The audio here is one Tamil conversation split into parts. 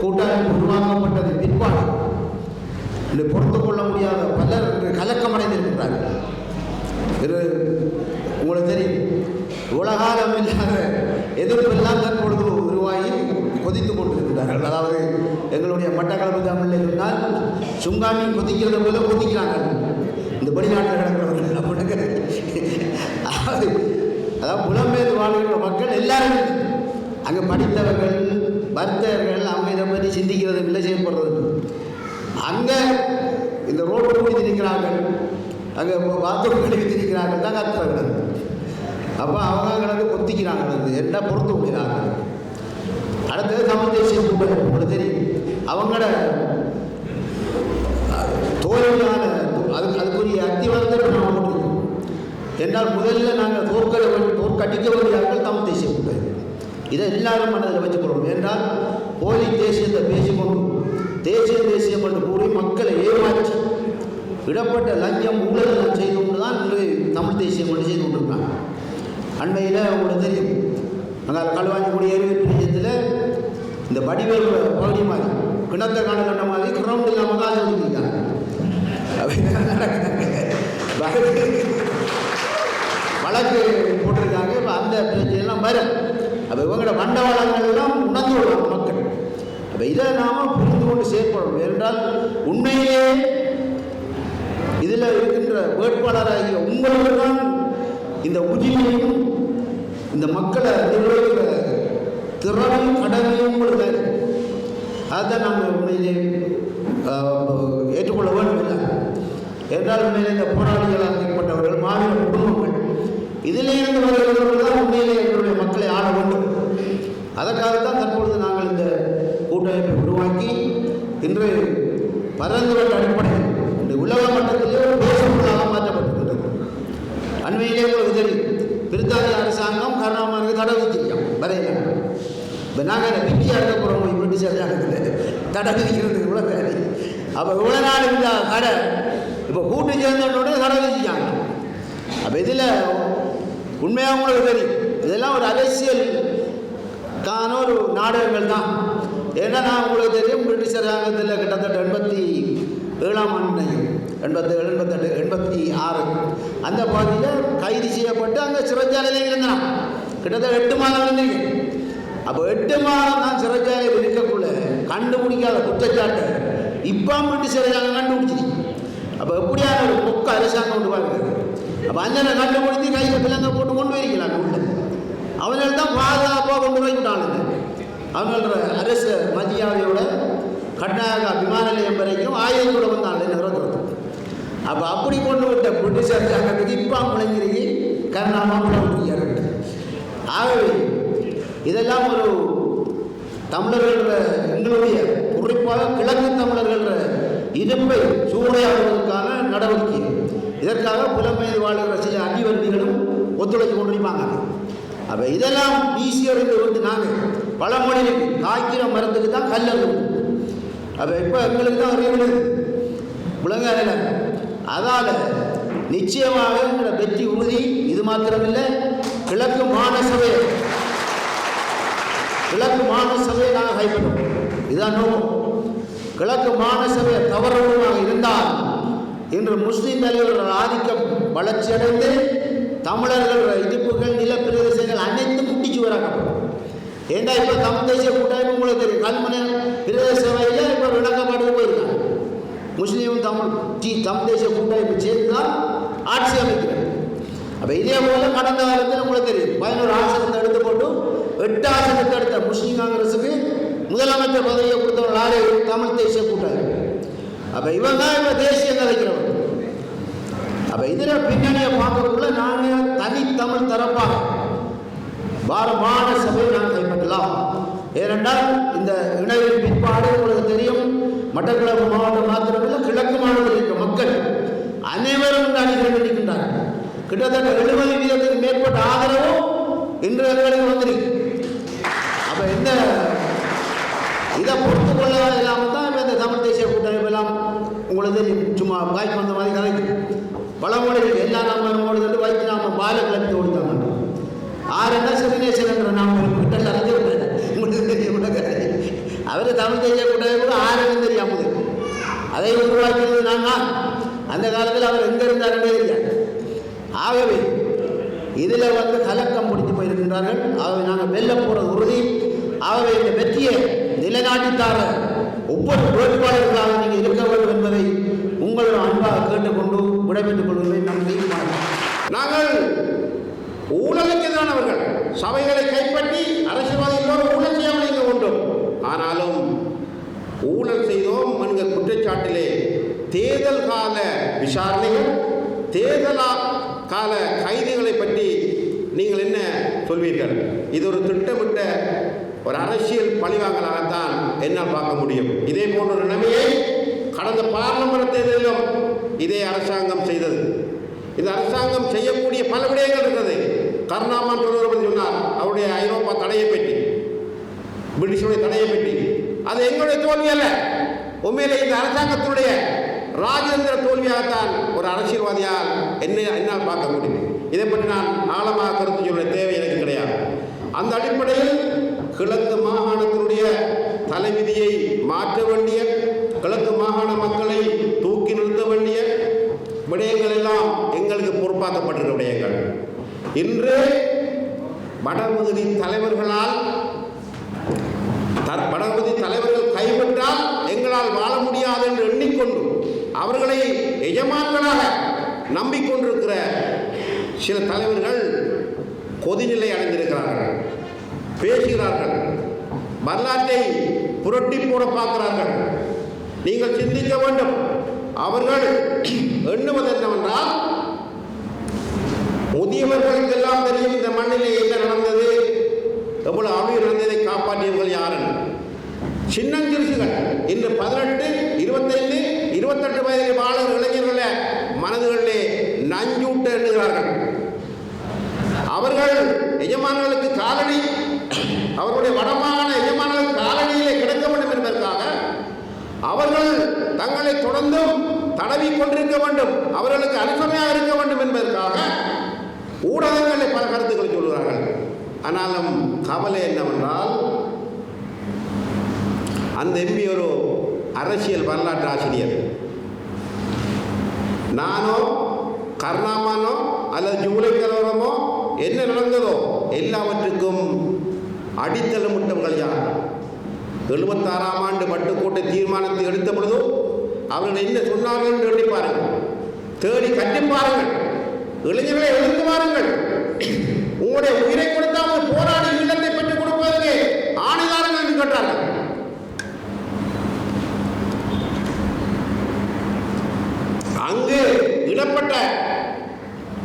கூட்டாளி உருவாக்கப்பட்டது பின்பாடு இன்று பொறுத்து கொள்ள முடியாத பலர் கலக்கமடைந்திருக்கிறார்கள். இது உங்களுக்கு தெரியும். உலகாலம் இல்லாத எதிர்ப்பெல்லாம் தற்பொழுது உருவாகி கொதித்து கொண்டிருக்கிறார்கள். அதாவது எங்களுடைய மட்டக்களப்பு தமிழில் இருந்தால் சுங்காமி கொதிக்கிறத போல கொதிக்கிறாங்க இந்த வெளிநாட்டில் கிடக்கிறவர்கள் அப்படின்னு அதாவது அதாவது புலம்பெயர்ந்து வாழ்கிற மக்கள் எல்லாருமே. அங்கே படித்தவர்கள் வர்த்தகர்கள் அவங்க இதை பற்றி சிந்திக்கிறதும் இல்லை செயல்படுறதும் அங்கே இந்த ரோடு கூடி திரிக்கிறார்கள். அங்கே பாத்ரூம் கழுவி திரிக்கிறார்கள். தான் கத்துறாங்க அப்போ அவங்க கிடந்து கொத்திக்கிறாங்க வந்து என்ன பொறுத்து விடுகிறாங்க அடுத்தது தமிழ் தேசிய கூட்டம் உங்களுக்கு தெரியும். அவங்களோட தோல்வியான அதுக்கு அதுக்குரிய அத்திவாரத்தை நாம் போட்டிருக்கோம் என்றால் முதல்ல நாங்கள் தோற்கட தோற்கடிக்க வேண்டியார்கள் தமிழ் தேசிய கூட்டம் இதை எல்லாரும் மனதில் வச்சுக்கொள்வோம் என்றால் தேசியத்தை பேசிக்கொண்டு தேசியம் தேசியம் என்று கூறி மக்களை ஏமாற்றி விடப்பட்ட லஞ்சம் ஊழல் செய்து கொண்டு தான் இன்று தமிழ் தேசியம் கொண்டு செய்து கொண்டிருக்காங்க அண்மையில் உங்களுக்கு தெரியும் அதனால் களுவாஞ்சிக்குடி ஏரியை பிரியத்தில் இந்த வடிவேல் பகுதி மாதிரி கிணத்த காண கண்ட மாதிரி கிரௌண்ட் இல்லாமல் காசு ஒதுக்கிட்டாங்க வழக்கு போட்டிருக்காங்க இப்போ அந்த பிரச்சனைலாம் வரும். அப்போ இவங்களோட மண்டவாளங்கள் எல்லாம் உணர்ந்து விடுவாங்க மக்கள் அப்போ இதை நாம் புரிந்து கொண்டு செயற்படும் என்றால் உண்மையிலே இதில் இருக்கின்ற வேட்பாளராகிய உங்களுக்கு தான் இந்த உரிமையும் இந்த மக்களை நிர்வகிக்கிற திறமையும் கடமையும் உங்களுக்கு அதை நாம் உண்மையிலே ஏற்றுக்கொள்ள வேண்டும் இல்லை என்றால் உண்மையிலே இந்த போராளிகளாக ஏற்பட்டவர்கள் மாநில குடும்பங்கள் இதிலேருந்து வருகிறவர்கள் தான் உண்மையிலே எங்களுடைய மக்களை ஆள வேண்டும். அதற்காகத்தான் தற்பொழுது தற்போது கூட்டமைப்பை உருவாக்கி இன்று பரந்துபட்ட அடிப்படையில் இன்று உலக மட்டத்திலே ஒரு பேசுபொருளாக மாற்றப்பட்டிருக்கிறது அண்மையிலே உங்களுக்கு தெரியும் பிரித்தானிய அரசாங்கம் கருணாமனுக்கு தடை விதிச்சிருக்கான் வரையில இப்போ நாங்கள் அதை பிக்கி அடக்க போகிறோம் பிரிட்டிஷ் அரசாங்கத்தில் தடை விதிக்கிறதுக்கு கூட வேலை அப்போ இவ்வளோ நாள் இந்த கடை இப்போ கூட்டு சேர்ந்தோடனே தடை விதிச்சாங்க அப்போ இதில் உண்மையாக உங்களுக்கு தெரியும் இதெல்லாம் ஒரு அரசியல் தான ஒரு நாடகங்கள் தான். ஏன்னா நான் உங்களுக்கு தெரியும்? பிரிட்டிஷ் அரசாங்கத்தில் கிட்டத்தட்ட எண்பத்தி ஏழாம் ஆண்டு நினைக்கிறேன். எண்பத்தி ஏழு எண்பத்தெட்டு எண்பத்தி ஆறு அந்த பகுதியில் கைது செய்யப்பட்டு அங்கே சிறைச்சாலையில் இருந்தான். கிட்டத்தட்ட எட்டு மாதம் இருந்தீங்க அப்போ எட்டு மாதம் தான் சிறைச்சாலையில் இருக்கக்குள்ள கண்டுபிடிக்காத குற்றச்சாட்டு இப்போ பிரிட்டிஷ் அரசாங்கம் கண்டுபிடிச்சிருக்கு. அப்போ எப்படியா ஒரு பொக்க அரசாங்கம் கொண்டு பாருங்க அப்போ அஞ்சனை கண்டுபிடித்து கையில் பிள்ளைங்க போட்டு கொண்டு போயிருக்கலாம் உள்ள. அவர்கள் தான் பாதுகாப்பாக கொண்டு போய் அவங்கள அரசு மதியாவையோட கர்நாடகா விமான நிலையம் வரைக்கும் ஆயுதத்தோட வந்தாங்க நிறுவனத்துக்கு அப்போ அப்படி கொண்டு விட்ட பிரிட்டிஷ் அரசாங்கத்துக்கு இப்போ முழங்கிருக்கி கர்நாடகா முடியாது ஆகவே இதெல்லாம் ஒரு தமிழர்கள எங்களுடைய குறிப்பாக கிழக்கு தமிழர்கள இருப்பை சூறையாடுவதற்கான நடவடிக்கை. இதற்காக புலம்பெயர் வாழ்கிற சில அடிவண்டிகளும் ஒத்துழைப்பு கொண்டிருப்பாங்க. அப்போ இதெல்லாம் வீசி இருந்து கொண்டு நாங்கள் பழமொழி இருக்கு. காய்க்கிற மரத்துக்கு தான் கல் கல்லு அப்போ இப்போ எங்களுக்கு தான் அறிவு விளங்காதில்ல அதால் நிச்சயமாக எங்களை வெற்றி உறுதி இது மாத்திரமில்லை கிழக்கு மாநசபை கிழக்கு மாநசபையை நாங்கள் கைப்பற்றோம். இதுதான் நோக்கம். கிழக்கு மாநசபை தவறுமாக இருந்தால் இன்று முஸ்லீம் தலைவர்கள் ஆதிக்கம் வளர்ச்சியடைந்து தமிழர்கள் இடிப்புகள் நிலப்பிரி ஏண்டா இப்போ தமிழ் தேசிய கூட்டமைப்பு உங்களுக்கு தெரியும் கல்முனை பிரதேச சபையில் இப்போ விளக்கப்பாடு போயிருக்காங்க. முஸ்லீமும் தமிழ் டி தமிழ் தேசிய கூட்டாய்ப்பு சேர்ந்து தான் ஆட்சி அமைக்கிறது. அப்போ இதே போல கடந்த காலத்தில் உங்களுக்கு தெரியும். பதினோரு ஆசனத்தை எடுத்து போட்டு எட்டு ஆசனத்தை எடுத்த முஸ்லீம் காங்கிரஸுக்கு முதலமைச்சர் பதவியை கொடுத்தவர்கள் ஆளே தமிழ் தேசிய கூட்டாளி அப்போ இவன் தான் இவன் தேசியம் கலைக்கிறவன் அப்போ இதில் பின்னணியை பார்க்கக்குள்ள நாங்கள் தனித்தமிழ் தரப்பாக பாரமான சபை நாங்கள் கைப்பற்றலாம் ஏனென்றால் இந்த இணையின் பிற்பாடு உங்களுக்கு தெரியும். மட்டக்களப்பு மாவட்டம் மாத்திரமல்ல கிழக்கு மாவட்டத்தில் இருக்கிற மக்கள் அனைவரும் இந்த அணிகள் கிட்டத்தட்ட எழுபது வீதத்துக்கு மேற்பட்ட ஆதரவும் இன்று எங்களுக்கு வந்திருக்கு அப்போ இந்த இதை பொறுத்து கொள்ள இல்லாமல் தான் இந்த தமிழ் தேசிய கூட்டமைப்பு எல்லாம் உங்களுக்கு சும்மா வாய்ப்பு வந்த மாதிரி கலைக்கு பழமொழி இருக்கு. எல்லா நாம ஓடுது வைத்து நாம பால கிளப்பி ஓடுத்தாங்க ஆறு என்ன சிறுநேசன் என்ற நாம் கிட்ட அறிஞ்சு உங்களுக்கு தெரியும் உலக அவர் தமிழ் தெரியக்கூடாது கூட ஆறுன்னு தெரியாமல் அதை உருவாக்கியது நான் அந்த காலத்தில் அவர் எங்கே இருந்தாருன்னே தெரியாது. ஆகவே இதில் வந்து கலக்கம் முடித்து போயிருக்கின்றார்கள். ஆகவே நாங்கள் வெல்ல போகிற உறுதி ஆகவே இந்த வெற்றியை நிலைநாட்டித்தார ஒவ்வொரு வேட்பாளர்களாக நீங்கள் இருக்க வேண்டும் என்பதை உங்களோட அன்பாக கேட்டுக்கொண்டு விடைபெற்றுக் கொள்கிறேன். நன்றி வணக்கம். நாங்கள் ஊழலுக்கு எதிரானவர்கள் சபைகளை கைப்பற்றி அரசியல்வாதிகளோடு ஊழல் செய்யாமல் இருக்க வேண்டும் ஆனாலும் ஊழல் செய்தோம் என்கிற குற்றச்சாட்டிலே தேர்தல் கால விசாரணைகள் தேர்தல் கால கைதிகளை பற்றி நீங்கள் என்ன சொல்வீர்கள்? இது ஒரு திட்டமிட்ட ஒரு அரசியல் பழிவாங்கலாகத்தான் என்னால் பார்க்க முடியும். இதே போன்ற ஒரு நிலைமையை கடந்த பாராளுமன்ற தேர்தலிலும் இதே அரசாங்கம் செய்தது. இந்த அரசாங்கம் செய்யக்கூடிய பல விடயங்கள் இருக்கிறது கருணாமன் சொல்வதை பற்றி சொன்னார் அவருடைய ஐரோப்பா தடையை பற்றி. பிரிட்டிஷுடைய தடையை பற்றி. அது எங்களுடைய தோல்வி அல்ல. உண்மையிலே இந்த அரசாங்கத்தினுடைய ராஜேந்திர தோல்வியாகத்தான் ஒரு அரசியல்வாதியால் என்ன என்னால் பார்க்க முடியும். இதை பற்றி நான் ஆழமாக கருத்து சொல்ல தேவை எனக்கு கிடையாது. அந்த அடிப்படையில் கிழக்கு மாகாணத்தினுடைய தலைவிதியை மாற்ற வேண்டிய கிழக்கு மாகாண மக்களை தூக்கி நிறுத்த வேண்டிய விடயங்கள் எல்லாம் எங்களுக்கு பொறுப்பாக்கப்பட்டிருக்க விடயங்கள். இன்று வடபகுதி தலைவர்களால் த- தலைவர்கள் கைவிட்டால் எங்களால் வாழ முடியாது என்று எண்ணிக்கொண்டு அவர்களை எஜமான்களாக நம்பிக்கொண்டிருக்கிற சில தலைவர்கள் கொதிநிலை அடைந்திருக்கிறார்கள். பேசுகிறார்கள். வரலாற்றை புரட்டி போட பார்க்கிறார்கள். நீங்கள் சிந்திக்க வேண்டும். அவர்கள் எண்ணுவது என்னவென்றால் முதியவர்களுக்கெல்லாம் தெரியும் இந்த மண்ணிலே என்ன நடந்தது எவ்வளவு அழிவு நடந்ததை காப்பாற்றியவர்கள் யாருன்னு சின்னஞ்சிறுசுகள் இன்று பதினெட்டு இருபத்தைந்து இருபத்தெட்டு வயதில் வாழும் இளைஞர்கள மனதுகளிலே நஞ்சூட்ட எண்ணுகிறார்கள். அவர்கள் எஜமானர்களுக்கு காலடி அவர்களுடைய வடமான எஜமானர்களுக்கு காலடியிலே கிடைக்க வேண்டும் என்பதற்காக அவர்கள் தங்களை தொடர்ந்தும் தடவி கொண்டிருக்க வேண்டும். அவர்களுக்கு அனுசரணையாக இருக்க வேண்டும் என்பதற்காக ஊடகங்களில் பல கருத்துக்களை சொல்கிறார்கள். ஆனாலும் கவலை என்னவென்றால் அந்த எம்பி ஒரு அரசியல் வரலாற்று ஆசிரியர். நானோ கர்ணாமானோ அல்லது ஜூலை கலவரமோ என்ன நடந்ததோ எல்லாவற்றுக்கும் அடித்தளமிட்டவர்கள் யார்? எழுபத்தாறாம் ஆண்டு வட்டுக்கோட்டை தீர்மானத்தை எடுத்த பொழுதும் அவர்கள் என்ன சொன்னார்கள் என்று எண்ணி பாருங்கள். தேடி கட்டி பாருங்கள். இளைஞர்களை எழுந்து பாருங்கள். உங்களுடைய உயிரை கொடுத்த அங்கு இடப்பட்ட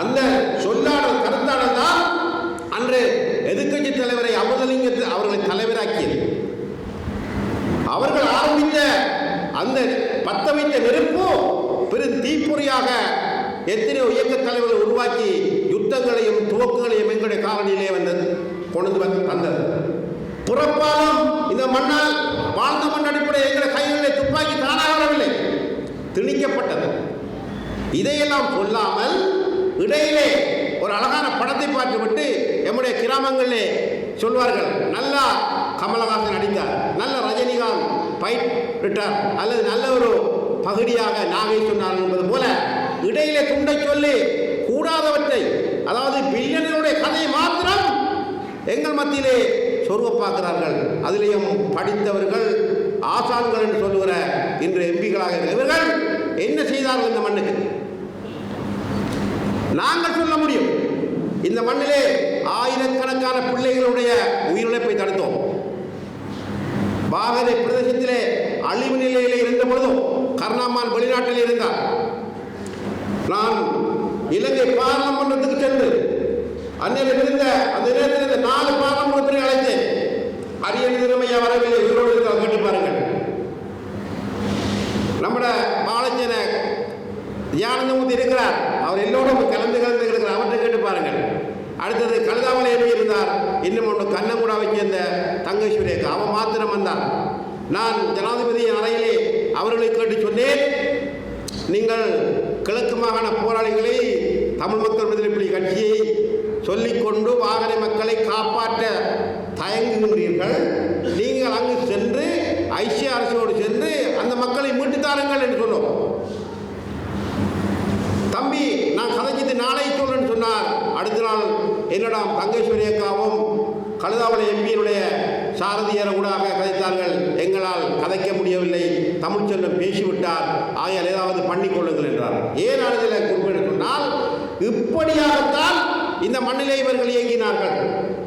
அந்த சொல்லாடல் கருத்தாடல் தான் அன்று எதிர்கட்சி தலைவரை அமுதலிங்கத்தை அவர்களை தலைவராக்கியது. அவர்கள் ஆரம்பித்த அந்த பத்த வைத்த நெருப்பு பெரும் தீப்பொறியாக எத்தனையோ இயக்க தலைவர்கள் உருவாக்கி யுத்தங்களையும் துவக்கங்களையும் எங்களுடைய காலனியிலே வந்தது கொண்டு வந்து தந்தது. புறப்பாலும் இதையெல்லாம் சொல்லாமல் இடையிலே ஒரு அழகான படத்தை பார்த்துவிட்டு எம்முடைய கிராமங்களிலே சொல்வார்கள் நல்லா கமலஹாசன் நடித்தார் நல்ல ரஜினிகாந்த் பைட் விட்டார் அல்லது நல்ல ஒரு பகுதியாக நாகை சொன்னார் என்பது போல இடையிலே துண்டை சொல்லி கூடாதவற்றை அதாவது பில்லியனருடைய கதையை மாத்திரம் எங்கள் மத்தியிலே சொருவ பார்க்கிறார்கள். அதிலேயும் படித்தவர்கள் ஆசான்கள் என்று சொல்லுகிற இன்று எம்பிகளாக இருக்கிற இவர்கள் என்ன செய்தார்கள் இந்த மண்ணுக்கு? நாங்கள் சொல்ல முடியும். இந்த மண்ணிலே ஆயிரக்கணக்கான பிள்ளைகளுடைய உயிரிழப்பை தடுத்தோம். பாகதை பிரதேசத்திலே அழிவு நிலையிலே இருந்த பொழுதும் கருணாமான் வெளிநாட்டில் இருந்தார். நான் இலங்கை பாராளுமன்றத்துக்கு சென்று அன்னையில் இருந்த அந்த நேரத்தில் இருந்த நாலு பாராளுமன்றத்தை அழைத்தேன். அரியணை திறமையா வரவில்லை உயிரோடு இருந்தால் கேட்டு பாருங்கள். நம்மட பாலஞ்சன தியானந்தமூர்த்தி இருக்கிறார். அவர் எல்லோரும் கலந்து கலந்து இருக்கிறார் அவற்றை கேட்டு பாருங்கள் அடுத்தது கழுதாமலை எப்படி இருந்தார். இன்னும் ஒன்று கண்ணங்குடாவை சேர்ந்த தங்கேஸ்வரேக்கா அவன் மாத்திரம் வந்தார் நான் ஜனாதிபதியின் அறையிலே அவர்களை கேட்டு சொன்னேன் நீங்கள் கிழக்கு மாகாண போராளிகளை தமிழ் மக்கள் விடுதலை புலி கட்சியை சொல்லிக்கொண்டு வாகன மக்களை காப்பாற்ற தயங்குகின்றீர்கள். நீங்கள் அங்கு சென்று ஐக்கிய அரசோடு சென்று அந்த மக்களை மீட்டு தாருங்கள் என்று சொன்னோம். தம்பி நான் கதை நாளை சொல்றேன்னு சொன்னார் அடுத்த என்னிடம் என்னடா தங்கேஸ்வரி அக்காவும் கழுதாவளை எம்பியினுடைய சாரதியர ஊடாக கதைத்தார்கள். எங்களால் கதைக்க முடியவில்லை. தமிழ்ச்செல்வன் பேசிவிட்டார். ஆகையால் ஏதாவது பண்ணிக்கொள்ளுங்கள் என்றார். ஏன் அழுதில் குறிப்பிட்டு சொன்னால் இப்படியாகத்தான் இந்த மண்ணிலே இவர்கள் இயங்கினார்கள்.